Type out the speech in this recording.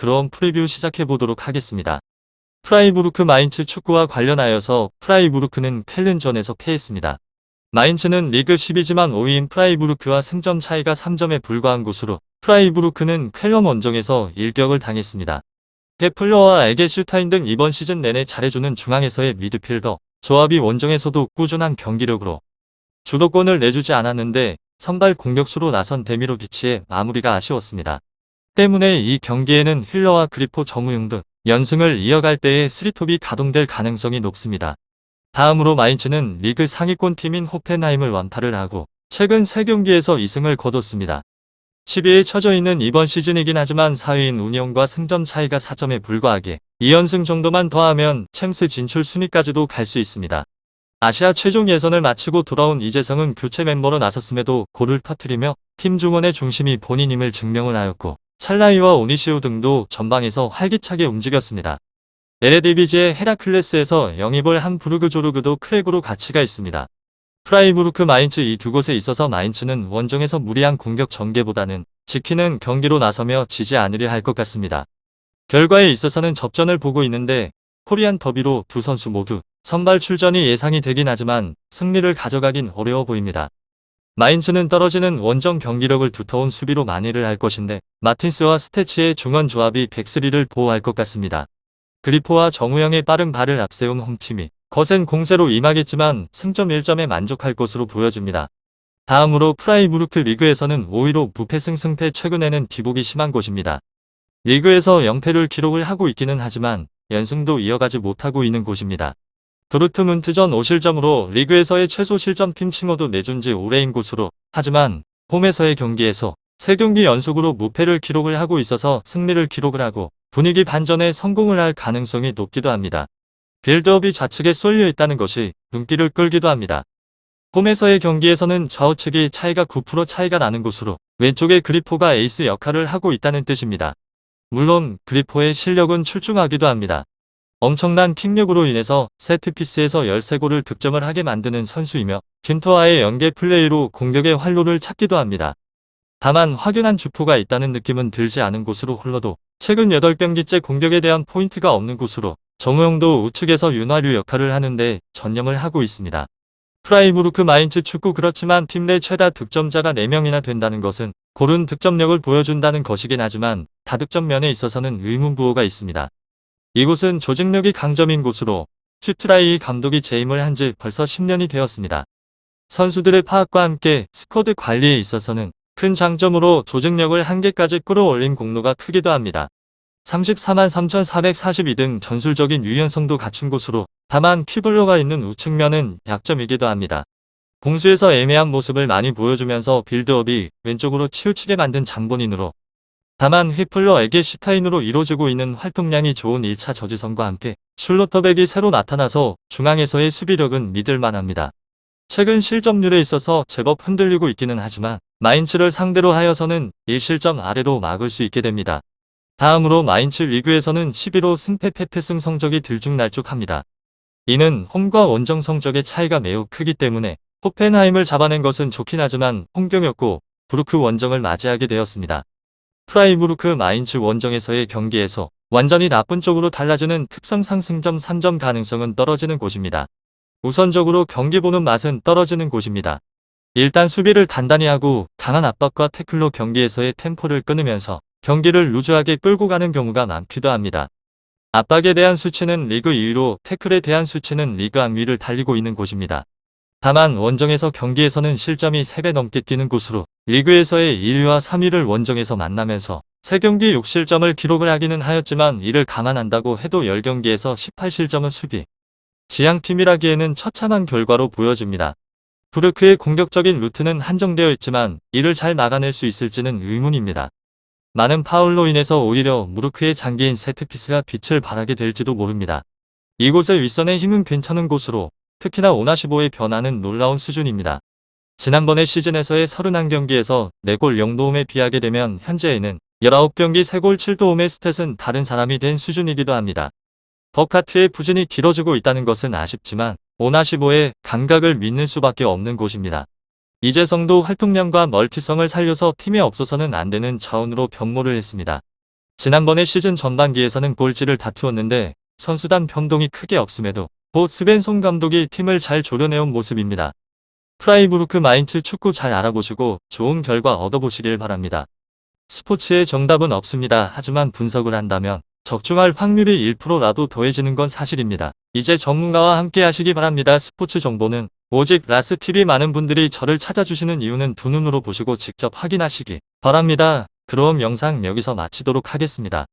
그럼 프리뷰 시작해 보도록 하겠습니다. 프라이부르크 마인츠 축구와 관련하여서 프라이부르크는 켈른전에서 패했습니다. 마인츠는 리그 10이지만 5위인 프라이부르크와 승점 차이가 3점에 불과한 곳으로 프라이부르크는 켈런 원정에서 일격을 당했습니다. 페플러와 에게슈타인 등 이번 시즌 내내 잘해주는 중앙에서의 미드필더, 조합이 원정에서도 꾸준한 경기력으로 주도권을 내주지 않았는데 선발 공격수로 나선 데미로비치의 마무리가 아쉬웠습니다. 때문에 이 경기에는 힐러와 그리포 정우용 등 연승을 이어갈 때에 스리톱이 가동될 가능성이 높습니다. 다음으로 마인츠는 리그 상위권 팀인 호펜하임을 완파를 하고 최근 3경기에서 2승을 거뒀습니다. 10위에 처져 있는 이번 시즌이긴 하지만 4위인 운영과 승점 차이가 4점에 불과하게 2연승 정도만 더하면 챔스 진출 순위까지도 갈 수 있습니다. 아시아 최종 예선을 마치고 돌아온 이재성은 교체 멤버로 나섰음에도 골을 터뜨리며 팀 중원의 중심이 본인임을 증명을 하였고 찰라이와 오니시오 등도 전방에서 활기차게 움직였습니다. 에레디비지의 헤라클레스에서 영입을 한 부르그조르그도 크랙으로 가치가 있습니다. 프라이부르크 마인츠 이 두 곳에 있어서 마인츠는 원정에서 무리한 공격 전개보다는 지키는 경기로 나서며 지지 않으려 할 것 같습니다. 결과에 있어서는 접전을 보고 있는데 코리안 더비로 두 선수 모두 선발 출전이 예상이 되긴 하지만 승리를 가져가긴 어려워 보입니다. 마인츠는 떨어지는 원정 경기력을 두터운 수비로 만회를 할 것인데 마틴스와 스테치의 중원 조합이 백스리를 보호할 것 같습니다. 그리포와 정우영의 빠른 발을 앞세운 홈팀이 거센 공세로 임하겠지만 승점 1점에 만족할 것으로 보여집니다. 다음으로 프라이부르크 리그에서는 5위로 무패승 승패 최근에는 기복이 심한 곳입니다. 리그에서 0패를 기록을 하고 있기는 하지만 연승도 이어가지 못하고 있는 곳입니다. 도르트문트전 5실점으로 리그에서의 최소 실점 팀 칭호도 내준 지 오래인 곳으로 하지만 홈에서의 경기에서 3경기 연속으로 무패를 기록을 하고 있어서 승리를 기록을 하고 분위기 반전에 성공을 할 가능성이 높기도 합니다. 빌드업이 좌측에 쏠려 있다는 것이 눈길을 끌기도 합니다. 홈에서의 경기에서는 좌우측이 차이가 9% 차이가 나는 곳으로 왼쪽의 그리포가 에이스 역할을 하고 있다는 뜻입니다. 물론 그리포의 실력은 출중하기도 합니다. 엄청난 킥력으로 인해서 세트피스에서 13골을 득점을 하게 만드는 선수이며 김토와의 연계 플레이로 공격의 활로를 찾기도 합니다. 다만 확연한 주포가 있다는 느낌은 들지 않은 곳으로 흘러도 최근 8경기째 공격에 대한 포인트가 없는 곳으로 정우영도 우측에서 윤활유 역할을 하는데 전념을 하고 있습니다. 프라이부르크 마인츠 축구 그렇지만 팀 내 최다 득점자가 4명이나 된다는 것은 고른 득점력을 보여준다는 것이긴 하지만 다득점 면에 있어서는 의문부호가 있습니다. 이곳은 조직력이 강점인 곳으로 튜트라이 감독이 재임을 한 지 벌써 10년이 되었습니다. 선수들의 파악과 함께 스쿼드 관리에 있어서는 큰 장점으로 조직력을 한계까지 끌어올린 공로가 크기도 합니다. 34만 3,442 등 전술적인 유연성도 갖춘 곳으로 다만 퀴블로가 있는 우측면은 약점이기도 합니다. 공수에서 애매한 모습을 많이 보여주면서 빌드업이 왼쪽으로 치우치게 만든 장본인으로 다만 휘플러 에게슈타인으로 이루어지고 있는 활동량이 좋은 1차 저지선과 함께 슐로터백이 새로 나타나서 중앙에서의 수비력은 믿을만합니다. 최근 실점률에 있어서 제법 흔들리고 있기는 하지만 마인츠를 상대로 하여서는 1실점 아래로 막을 수 있게 됩니다. 다음으로 마인츠 리그에서는 11호 승패 패패승 성적이 들쭉날쭉합니다. 이는 홈과 원정 성적의 차이가 매우 크기 때문에 호펜하임을 잡아낸 것은 좋긴 하지만 홍경이었고 브루크 원정을 맞이하게 되었습니다. 프라이부르크 마인츠 원정에서의 경기에서 완전히 나쁜 쪽으로 달라지는 특성 상승점 3점 가능성은 떨어지는 곳입니다. 우선적으로 경기 보는 맛은 떨어지는 곳입니다. 일단 수비를 단단히 하고 강한 압박과 태클로 경기에서의 템포를 끊으면서 경기를 루즈하게 끌고 가는 경우가 많기도 합니다. 압박에 대한 수치는 리그 2위로 태클에 대한 수치는 리그 안위를 달리고 있는 곳입니다. 다만 원정에서 경기에서는 실점이 3배 넘게 뛰는 곳으로 리그에서의 1위와 3위를 원정에서 만나면서 3경기 6실점을 기록을 하기는 하였지만 이를 감안한다고 해도 10경기에서 18실점은 수비. 지향팀이라기에는 처참한 결과로 보여집니다. 부르크의 공격적인 루트는 한정되어 있지만 이를 잘 막아낼 수 있을지는 의문입니다. 많은 파울로 인해서 오히려 무르크의 장기인 세트피스가 빛을 발하게 될지도 모릅니다. 이곳의 윗선의 힘은 괜찮은 곳으로 특히나 오나시보의 변화는 놀라운 수준입니다. 지난번의 시즌에서의 31경기에서 4골 0도움에 비하게 되면 현재에는 19경기 3골 7도움의 스탯은 다른 사람이 된 수준이기도 합니다. 버카트의 부진이 길어지고 있다는 것은 아쉽지만 오나시보의 감각을 믿는 수밖에 없는 곳입니다. 이재성도 활동량과 멀티성을 살려서 팀에 없어서는 안 되는 자원으로 변모를 했습니다. 지난번에 시즌 전반기에서는 골지를 다투었는데 선수단 변동이 크게 없음에도 보 스벤송 감독이 팀을 잘 조려내온 모습입니다. 프라이부르크 마인츠 축구 잘 알아보시고 좋은 결과 얻어보시길 바랍니다. 스포츠의 정답은 없습니다. 하지만 분석을 한다면 적중할 확률이 1%라도 더해지는 건 사실입니다. 이제 전문가와 함께 하시기 바랍니다. 스포츠 정보는 오직 라스TV 많은 분들이 저를 찾아주시는 이유는 두 눈으로 보시고 직접 확인하시기 바랍니다. 그럼 영상 여기서 마치도록 하겠습니다.